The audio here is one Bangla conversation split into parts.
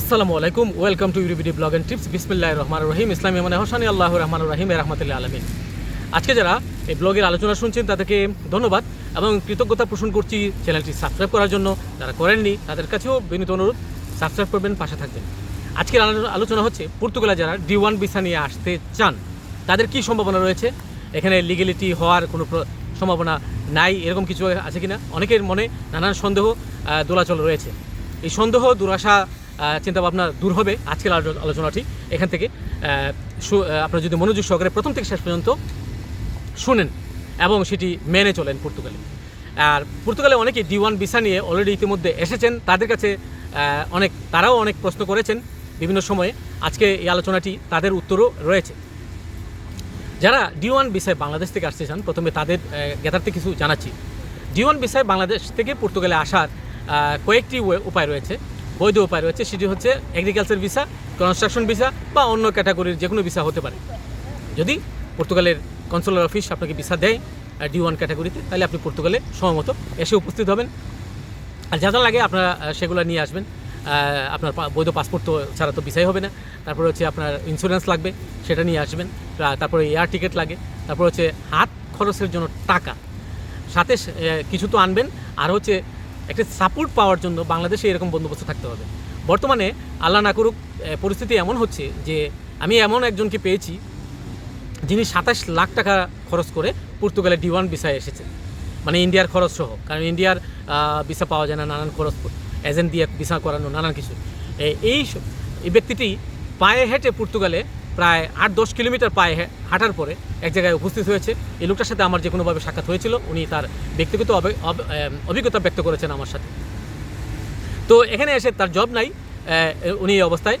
আসসালামু আলাইকুম, welcome to URIBD blog and tips. বিসমিল্লাহ রহমান রহিম, ইসলামী মানে হোসানি আল্লাহ রহমান রহিম রহমতুল্লাহ আলমিন। আজকে যারা এই ব্লগের আলোচনা শুনছেন, তাদেরকে ধন্যবাদ এবং কৃতজ্ঞতা পোষণ করছি চ্যানেলটি সাবস্ক্রাইব করার জন্য। যারা করেননি, তাদের কাছেও বিনীত অনুরোধ, সাবস্ক্রাইব করবেন, পাশে থাকবেন। আজকের আলোচনা হচ্ছে পর্তুগালে যারা ডি ওয়ান ভিসা নিয়ে আসতে চান, তাদের কি সম্ভাবনা রয়েছে? এখানে লিগেলিটি হওয়ার কোনো সম্ভাবনা নাই, এরকম কিছু আছে কিনা? অনেকের মনে নানান সন্দেহ দোলাচল রয়েছে। এই সন্দেহ, দুরাশা চিন্তাভাবনা দূর হবে আজকের আলো- আলোচনাটি এখান থেকে। আপনারা যদি মনোযোগ সহকারে প্রথম থেকে শেষ পর্যন্ত শুনেন এবং সেটি মেনে চলেন পর্তুগালে। আর পর্তুগালে অনেকে ডি ওয়ান ভিসা নিয়ে অলরেডি ইতিমধ্যে এসেছেন। তাদের কাছে অনেক তারাও অনেক প্রশ্ন করেছেন বিভিন্ন সময়ে। আজকে এই আলোচনাটি তাদের উত্তরও রয়েছে। যারা ডি ওয়ান বিষয়ে বাংলাদেশ থেকে আসতে চান, প্রথমে তাদের জ্ঞাতার্থে কিছু জানাচ্ছি। ডি ওয়ান বিষয়ে বাংলাদেশ থেকে পর্তুগালে আসার কয়েকটি উপায় রয়েছে। বৈধ উপায় রয়েছে, সেটি হচ্ছে এগ্রিকালচার ভিসা কনস্ট্রাকশন ভিসা বা অন্য ক্যাটাগরির যে কোনো ভিসা হতে পারে। যদি পর্তুগালের কনসুলার অফিস আপনাকে ভিসা দেয় ডি ওয়ান ক্যাটাগরিতে তাহলে আপনি পর্তুগালে সময়মতো এসে উপস্থিত হবেন। আর যা যা লাগে আপনারা সেগুলো নিয়ে আসবেন। আপনার বৈধ পাসপোর্ট তো ছাড়া তো ভিসাই হবে না। তারপরে হচ্ছে আপনার ইন্স্যুরেন্স লাগবে, সেটা নিয়ে আসবেন। তারপরে এয়ার টিকিট লাগে, তারপর হচ্ছে হাত খরচের জন্য টাকা। সাথে কিছু তো আনবেন। আর হচ্ছে একটা সাপোর্ট পাওয়ার জন্য বাংলাদেশে এরকম বন্দোবস্ত থাকতে হবে। বর্তমানে আল্লাহ না করুক পরিস্থিতি এমন হচ্ছে যে আমি এমন একজনকে পেয়েছি যিনি সাতাশ লাখ টাকা খরচ করে পর্তুগালে ডি ওয়ান ভিসায় মানে ইন্ডিয়ার খরচ সহ, কারণ ইন্ডিয়ার ভিসা পাওয়া যায় না, নানান খরচ এজেন্ট দিয়ে ভিসা করানো, নানান কিছু। এই এই ব্যক্তিটি পায়ে হেঁটে পর্তুগালে প্রায় আট দশ কিলোমিটার পায়ে হে- হাঁটার পরে এক জায়গায় উপস্থিত হয়েছে। এই লোকটার সাথে আমার যে কোনোভাবে সাক্ষাৎ হয়েছিল, উনি তার ব্যক্তিগত অভিজ্ঞতা ব্যক্ত করেছেন আমার সাথে। তো এখানে এসে তার জব নাই উনি এই অবস্থায়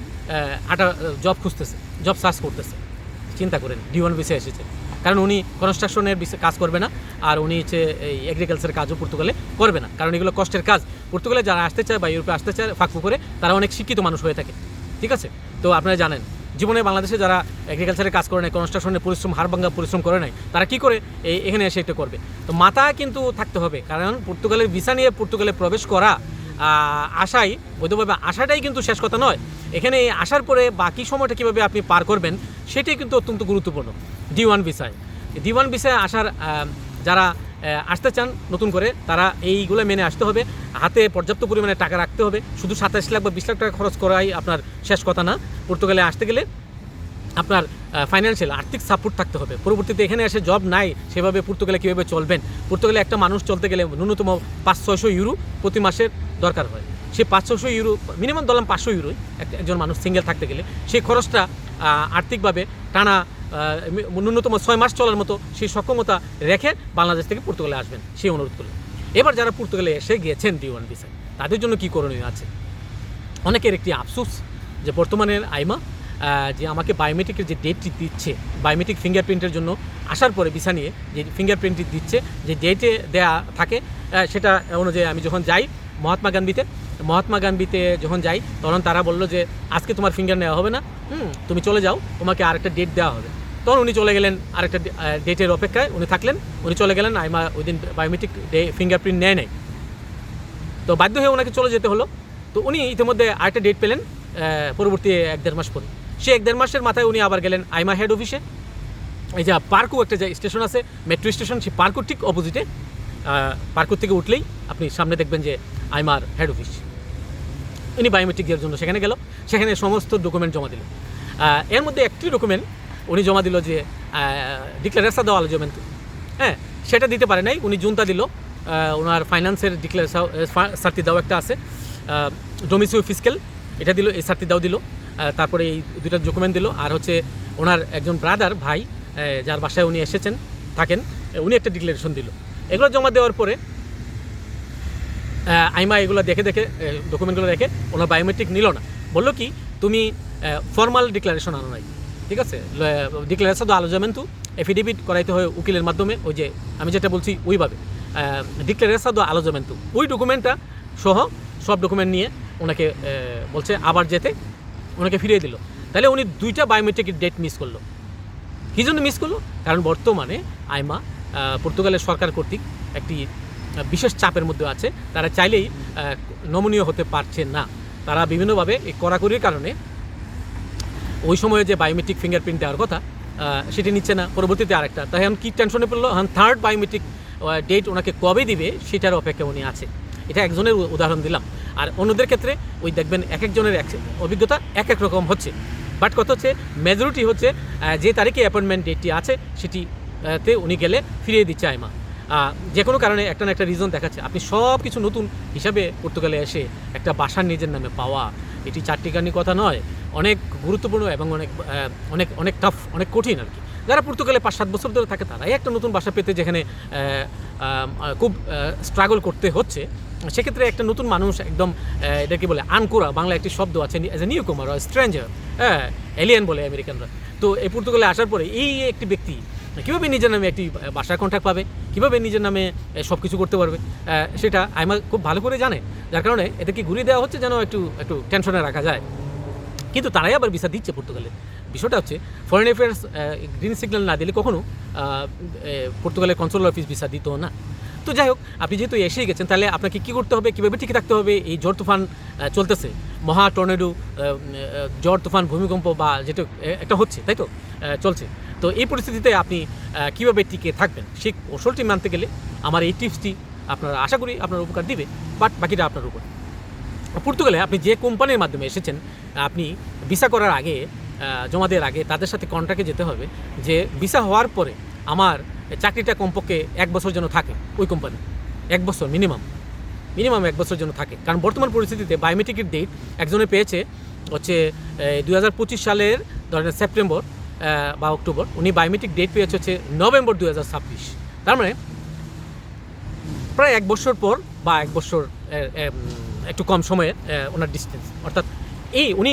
আটা জব খুঁজতেছে জব সার্চ করতেছে। চিন্তা করেন ডি ওয়ান ভিসে এসেছে। কারণ উনি কনস্ট্রাকশনের বিষয়ে কাজ করবে না, আর উনি হচ্ছে এই এগ্রিকালচারের কাজও পর্তুগালে করবে না। কারণ এগুলো কষ্টের কাজ। পর্তুগালে যারা আসতে চায় বা ইউরোপে আসতে চায় ফাঁকফু করে, তারা অনেক শিক্ষিত মানুষ হয়ে থাকে। ঠিক আছে? তো আপনারা জানেন জীবনে বাংলাদেশে যারা এগ্রিকালচারের কাজ করে নাই কনস্ট্রাকশনের পরিশ্রম হাড়ভাঙ্গা পরিশ্রম করে নাই, তারা কি করে এই এখানে এসে এটা করবে? তো মাথা কিন্তু থাকতে হবে, কারণ পর্তুগালের ভিসা নিয়ে পর্তুগালে প্রবেশ করা আশাই, বৈধভাবে আশাটাই কিন্তু শেষ কথা নয়। এখানে আসার পরে বাকি সময়টা কীভাবে আপনি পার করবেন, সেটাই কিন্তু অত্যন্ত গুরুত্বপূর্ণ ডি ওয়ান ভিসায় ডি ওয়ান ভিসায় আসার যারা আসতে চান নতুন করে, তারা এইগুলো মেনে আসতে হবে। হাতে পর্যাপ্ত পরিমাণে টাকা রাখতে হবে। শুধু সাতাশ লাখ বা বিশ লাখ টাকা খরচ করাই আপনার শেষ কথা না। পর্তুগালে আসতে গেলে আপনার ফাইন্যান্সিয়াল আর্থিক সাপোর্ট থাকতে হবে। পরবর্তীতে এখানে এসে জব নাই, সেভাবে পর্তুগালে কীভাবে চলবেন? পর্তুগালে একটা মানুষ চলতে গেলে ন্যূনতম পাঁচ ছয়শো ইউরো প্রতি মাসের দরকার হয়। সে পাঁচ ছশো ইউরো মিনিমাম ধরলাম পাঁচশো ইউরোই এক- একজন মানুষ সিঙ্গেল থাকতে গেলে। সেই খরচটা আর্থিকভাবে টানা ন্যূনতম ছয় মাস চলার মতো সেই সক্ষমতা রেখে বাংলাদেশ থেকে পর্তুগালে আসবেন, সেই অনুরোধ করলেন এবার যারা পর্তুগালে এসে গিয়েছেন ডি ওয়ান ভিসায় তাদের জন্য কী করণীয় আছে? অনেকের একটি আফসোস যে বর্তমানের আইমা যে আমাকে বায়োমেট্রিকের যে ডেটটি দিচ্ছে বায়োমেট্রিক ফিঙ্গারপ্রিন্টের জন্য আসার পরে ভিসা নিয়ে যে ফিঙ্গারপ্রিন্টটি দিচ্ছে, যে ডেটে দেয়া থাকে সেটা অনুযায়ী আমি যখন যাই মহাত্মা গান্ধীতে মহাত্মা গান্ধীতে যখন যাই, তখন তারা বলল যে, আজকে তোমার ফিঙ্গার নেওয়া হবে না। হুম। তুমি চলে যাও, তোমাকে আরেকটা ডেট দেওয়া হবে। তখন উনি চলে গেলেন, আরেকটা ডেটের অপেক্ষায় উনি থাকলেন। উনি চলে গেলেন আইমা ওই দিন বায়োমেট্রিক ফিঙ্গারপ্রিন্ট নেয় নাই। তো বাধ্য হয়ে ওনাকে চলে যেতে হলো। তো উনি ইতিমধ্যে আরেকটা ডেট পেলেন পরবর্তী এক দেড় মাস পরে। সে এক দেড় মাসের মাথায় উনি আবার গেলেন আইমা হেড অফিসে এই যে পার্কু একটা যে স্টেশন আছে মেট্রো স্টেশন সেই পার্কুর ঠিক অপোজিটে পার্কুর থেকে উঠলেই আপনি সামনে দেখবেন যে আইমার হেড অফিস উনি বায়োমেট্রিক দেওয়ার জন্য সেখানে গেল। সেখানে সমস্ত ডকুমেন্ট জমা দিল। এর মধ্যে একটি ডকুমেন্ট উনি জমা দিল যে ডিক্লারেশন দেওয়া আলোচমেন্ট হ্যাঁ সেটা দিতে পারে নাই, উনি জুনতা দিল। ওনার ফাইন্যান্সের ডিক্লেয়ার সার্টি দাও একটা আছে। ডোমিসিও ফিসকেল এটা দিল, এই সার্টি দাও দিল। তারপরে এই দুইটা ডকুমেন্ট দিল। আর হচ্ছে ওনার একজন ব্রাদার ভাই যার বাসায় উনি এসেছেন, থাকেন উনি একটা ডিক্লারেশন দিল। এগুলো জমা দেওয়ার পরে আইমা এগুলো দেখে দেখে ডকুমেন্টগুলো দেখে, ওনার বায়োমেট্রিক নিল না। বলল কি, তুমি ফর্মাল ডিক্লারেশন আনো নাই। ঠিক আছে? ডিক্লারেশন তো আলোচনা তো। এফিডেভিট করাইতে হয় উকিলের মাধ্যমে, ওই যে আমি যেটা বলছি ওইভাবে। ডিক্লারেশন তো আলোচনা তো। ওই ডকুমেন্টটা সহ সব ডকুমেন্ট নিয়ে ওনাকে বলছে আবার যেতে, ওনাকে ফিরিয়ে দিল। তাহলে উনি দুইটা বায়োমেট্রিক ডেট মিস করল। কী জন্য মিস করল? কারণ বর্তমানে আইমা পর্তুগালের সরকার কর্তৃক একটি বিশেষ চাপের মধ্যে আছে। তারা চাইলেই নমনীয় হতে পারছে না। তারা বিভিন্নভাবে এই কড়াকড়ির কারণে ওই সময়ে যে বায়োমেট্রিক ফিঙ্গারপ্রিন্ট দেওয়ার কথা সেটি নিচ্ছে না, পরবর্তীতে আরেকটা। তাই এখন কী টেনশনে পড়ল? এখন থার্ড বায়োমেট্রিক ডেট ওনাকে কবে দিবে সেটার অপেক্ষা উনি আছে। এটা একজনের উদাহরণ দিলাম। আর অন্যদের ক্ষেত্রে ওই দেখবেন এক একজনের এক- অভিজ্ঞতা এক এক রকম হচ্ছে। বাট কথা হচ্ছে মেজরিটি হচ্ছে যে তারিখে অ্যাপয়েন্টমেন্ট ডেটটি আছে সেটি তে উনি গেলে ফিরিয়ে দিচ্ছে আইমা। যে কোনো কারণে একটা না একটা রিজন দেখাচ্ছে। আপনি সব কিছু নতুন হিসাবে পর্তুগালে এসে একটা বাসার নিজের নামে পাওয়া, এটি চারটিখানি কথা নয়, অনেক গুরুত্বপূর্ণ এবং অনেক অনেক অনেক টাফ অনেক কঠিন আর কি। যারা পর্তুগালে পাঁচ সাত বছর ধরে থাকে তারাই একটা নতুন বাসা পেতে যেখানে খুব স্ট্রাগল করতে হচ্ছে। সেক্ষেত্রে একটা নতুন মানুষ একদম এটা কি বলে আনকোরা বাংলা একটি শব্দ আছে as a newcomer stranger হ্যাঁ এলিয়ান বলে আমেরিকানরা। তো এই পর্তুগালে আসার পরে এই একটি ব্যক্তি কীভাবে নিজের নামে একটি বাসার কন্ট্যাক্ট পাবে? কীভাবে নিজের নামে সব কিছু করতে পারবে? সেটা আইমা খুব ভালো করে জানে। যার কারণে এদেরকে ঘুরিয়ে দেওয়া হচ্ছে যেন একটু একটু টেনশনে রাখা যায়। কিন্তু তারাই আবার ভিসা দিচ্ছে পর্তুগালে। বিষয়টা হচ্ছে ফরেন অ্যাফেয়ার্স গ্রিন সিগন্যাল না দিলে কখনো পর্তুগালের কনসুলার অফিস ভিসা দিত না। তো যাই হোক, আপনি যেহেতু এসেই গেছেন, তাহলে আপনাকে কী করতে হবে, কীভাবে টিকে থাকতে হবে? এই ঝড় তুফান চলতেছে। মহা টর্নেডো ঝড় তুফান, ভূমিকম্প বা যেটা একটা হচ্ছে, তাই তো? চলছে। তো এই পরিস্থিতিতে আপনি কীভাবে টিকে থাকবেন? সেই কৌশলটি মানতে গেলে আমার এই টিপসটি আপনারা আশা করি আপনার উপকার দিবে, বাট বাকিটা আপনার উপর। পর্তুগালে আপনি যে কোম্পানির মাধ্যমে এসেছেন, আপনি ভিসা করার আগে জমা দেওয়ার আগে তাদের সাথে কন্ট্রাক্টে যেতে হবে যে ভিসা হওয়ার পরে আমার চাকরিটা কমপক্ষে এক বছর যেন থাকে ওই কোম্পানি। এক বছর মিনিমাম। মিনিমাম এক বছর জন্য থাকে। কারণ বর্তমান পরিস্থিতিতে বায়োমেট্রিকের ডেট একজনে পেয়েছে হচ্ছে দুই হাজার পঁচিশ সালের, ধরেন সেপ্টেম্বর বা অক্টোবর উনি বায়োমেট্রিক ডেট পেয়েছে হচ্ছে নভেম্বর দু হাজার ছাব্বিশ। তার মানে প্রায় এক বছর পর বা এক বছর একটু কম সময়ে ওনার ডিস্টেন্স অর্থাৎ এই উনি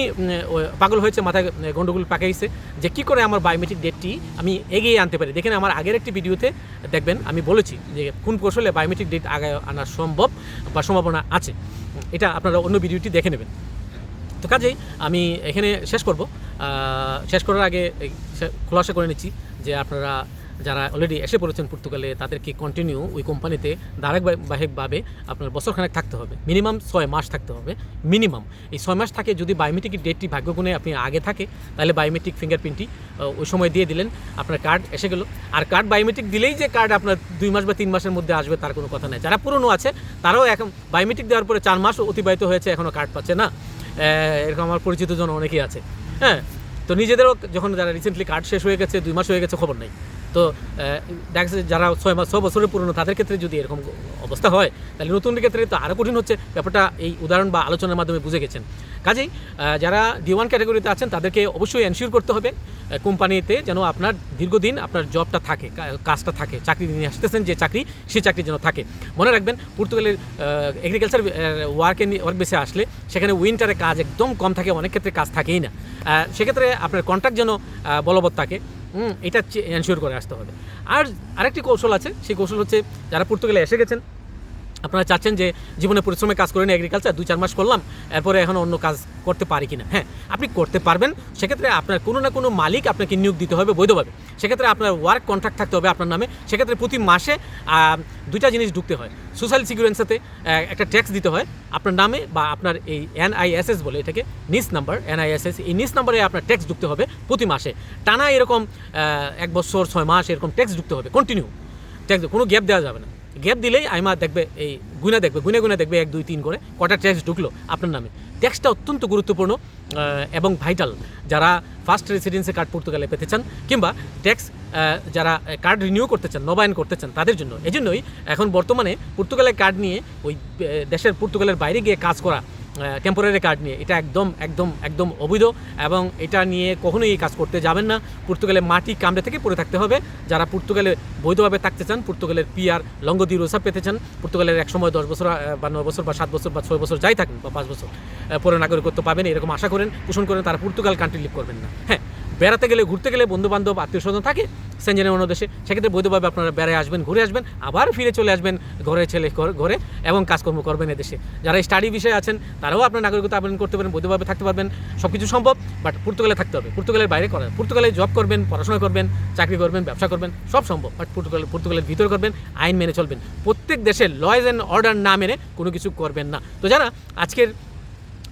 পাগল হয়েছে মাথায় এ, গন্ডগোল পাকাইছে যে কি করে আমার বায়োমেট্রিক ডেটটি আমি এগিয়ে আনতে পারি। দেখেন আমার আগের একটি ভিডিওতে দেখবেন আমি বলেছি যে কোন কৌশলে বায়োমেট্রিক ডেট আগে আনা সম্ভব বা সম্ভাবনা আছে। এটা আপনারা অন্য ভিডিওটি দেখে নেবেন। তো কাজেই আমি এখানে শেষ করব। শেষ করার আগে খোলাসা করে নিচ্ছি যে আপনারা যারা অলরেডি এসে পড়েছেন পর্তুগালে, তাদেরকে কন্টিনিউ ওই কোম্পানিতে ধারাবাহিকভাবে আপনার বছরখানেক থাকতে হবে। মিনিমাম ছয় মাস থাকতে হবে। মিনিমাম এই ছয় মাস থাকে যদি বায়োমেট্রিক ডেটটি ভাগ্যগুণে আপনি আগে থাকে, তাহলে বায়োমেট্রিক ফিঙ্গারপ্রিন্টটি ওই সময় দিয়ে দিলেন, আপনার কার্ড এসে গেল। আর কার্ড বায়োমেট্রিক দিলেই যে কার্ড আপনার দুই মাস বা তিন মাসের মধ্যে আসবে তার কোনো কথা নেই। যারা পুরনো আছে, তারাও এখন বায়োমেট্রিক দেওয়ার পরে চার মাস অতিবাহিত হয়েছে এখনও কার্ড পাচ্ছে না। এরকম আমার পরিচিত জন অনেকেই আছে। হ্যাঁ তো নিজেদেরও যখন যারা রিসেন্টলি কার্ড শেষ হয়ে গেছে, দুই মাস হয়ে গেছে, খবর নেই। তো দেখা যারা ছয় মাস ছ বছরের পুরনো, তাদের ক্ষেত্রে যদি এরকম অবস্থা হয়, তাহলে নতুনদের ক্ষেত্রে তো আরও কঠিন হচ্ছে। ব্যাপারটা এই উদাহরণ বা আলোচনার মাধ্যমে বুঝে গেছেন। কাজেই যারা ডি ওয়ান ক্যাটাগরিতে আছেন, তাদেরকে অবশ্যই এনশিওর করতে হবে কোম্পানিতে যেন আপনার দীর্ঘদিন আপনার জবটা থাকে কাজটা থাকে, চাকরি নিয়ে আসতেছেন যে চাকরি সেই চাকরি যেন থাকে। মনে রাখবেন, পর্তুগালের এগ্রিকালচার ওয়ার্কে ওয়ার্ক বেসে আসলে সেখানে উইন্টারে কাজ একদম কম থাকে, অনেক ক্ষেত্রে কাজ থাকেই না। সেক্ষেত্রে আপনার কন্ট্রাক্ট যেন বলবৎ থাকে। এটা এনশিওর করে আসতে হবে। আর আরেকটি কৌশল আছে, সেই কৌশল হচ্ছে যারা পর্তুগালে এসে গেছেন আপনারা চাচ্ছেন যে জীবনে পরিশ্রমে কাজ করেন এগ্রিকালচার দুই চার মাস করলাম, এরপরে এখন অন্য কাজ করতে পারি কিনা? হ্যাঁ আপনি করতে পারবেন। সেক্ষেত্রে আপনার কোনো না কোনো মালিক আপনাকে নিয়োগ দিতে হবে বৈধভাবে। সেক্ষেত্রে আপনার ওয়ার্ক কন্ট্রাক্ট থাকতে হবে আপনার নামে। সেক্ষেত্রে প্রতি মাসে দুইটা জিনিস ঢুকতে হয়। সোশ্যাল সিকিউরেন্সেতে একটা ট্যাক্স দিতে হয় আপনার নামে বা আপনার এই এনআইএসএস বলে এটাকে নিস নাম্বার এনআইএসএস এই নিস নাম্বারে আপনার ট্যাক্স ঢুকতে হবে প্রতি মাসে। টানা এরকম এক বছর, ছয় মাস এরকম ট্যাক্স ঢুকতে হবে। কন্টিনিউ ট্যাক্স কোনো গ্যাপ দেওয়া যাবে না। গ্যাপ দিলেই আইমা দেখবে, এই গুনে দেখবে গুনে গুনে দেখবে এক, দুই, তিন করে কটা ট্যাক্স ঢুকলো আপনার নামে। ট্যাক্সটা অত্যন্ত গুরুত্বপূর্ণ এবং ভাইটাল যারা ফার্স্ট রেসিডেন্সি কার্ড পর্তুগালে পেতে চান, কিংবা ট্যাক্স যারা কার্ড রিনিউ করতে চান, নবায়ন করতে চান, তাদের জন্য। এই জন্যই এখন বর্তমানে পর্তুগালের কার্ড নিয়ে ওই দেশের পর্তুগালের বাইরে গিয়ে কাজ করা টেম্পোরারি কার্ড নিয়ে। এটা একদম একদম একদম অবৈধ এবং এটা নিয়ে কখনোই এই কাজ করতে যাবেন না। পর্তুগালে মাটি কামড়ে থেকে পড়ে থাকতে হবে। যারা পর্তুগালে বৈধভাবে থাকতে চান, পর্তুগালের পিআর লঙ্গদি রোসা পেতে চান, পর্তুগালের এক সময় দশ বছর বা নয় বছর, বা সাত বছর, বা ছয় বছর যাই থাকেন, বা পাঁচ বছর পরে নাগরিকত্ব পাবেন, এরকম আশা করেন, পোষণ করেন, তারা পর্তুগাল কান্ট্রি লিভ করবেন না। হ্যাঁ বেড়াতে গেলে, ঘুরতে গেলে বন্ধু বান্ধব আত্মীয় স্বজন থাকে, সেঞ্জেনের অন্য দেশে। সেক্ষেত্রে বৈধভাবে আপনারা বেড়ায় আসবেন, ঘুরে আসবেন, আবার ফিরে চলে আসবেন ঘরে, ছেলে ঘর- এবং কাজকর্ম করবেন এদেশে। যারা স্টাডি বিষয়ে আছেন, তারাও আপনার নাগরিকত্ব আবেদন করতে পারেন বৈধভাবে থাকতে পারবেন সব কিছু সম্ভব বাট পর্তুগালে থাকতে হবে। পর্তুগালের বাইরে করেন পর্তুগালে জব করবেন, পড়াশোনা করবেন, চাকরি করবেন, ব্যবসা করবেন, সব সম্ভব বাট পর্তুগাল পর্তুগালের ভিতর করবেন, আইন মেনে চলবেন। প্রত্যেক দেশের লয়েজ অ্যান্ড অর্ডার না মেনে কোনো কিছু করবেন না। তো যারা আজকের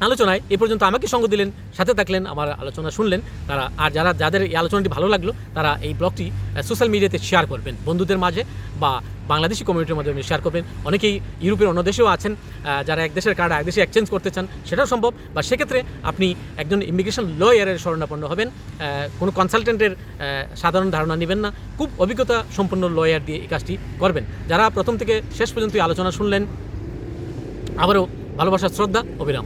আলোচনায় এ পর্যন্ত আমাকে সঙ্গ দিলেন, সাথে থাকলেন, আমার আলোচনা শুনলেন, তারা আর যারা, যাদের এই আলোচনাটি ভালো লাগল, তারা এই ব্লগটি সোশ্যাল মিডিয়াতে শেয়ার করবেন। বন্ধুদের মাঝে বা বাংলাদেশি কমিউনিটির মাধ্যমে শেয়ার করবেন। অনেকেই ইউরোপের অন্য দেশেও আছেন যারা এক দেশের কার্ড এক দেশে এক্সচেঞ্জ করতে চান, সেটাও সম্ভব। বা সেক্ষেত্রে আপনি একজন ইমিগ্রেশন লয়ারের শরণাপন্ন হবেন। কোনো কনসালটেন্টের সাধারণ ধারণা নেবেন না। খুব অভিজ্ঞতা সম্পন্ন লয়ার দিয়ে এই কাজটি করবেন। যারা প্রথম থেকে শেষ পর্যন্ত আলোচনা শুনলেন আবারও ভালোবাসার শ্রদ্ধা, অবিরাম।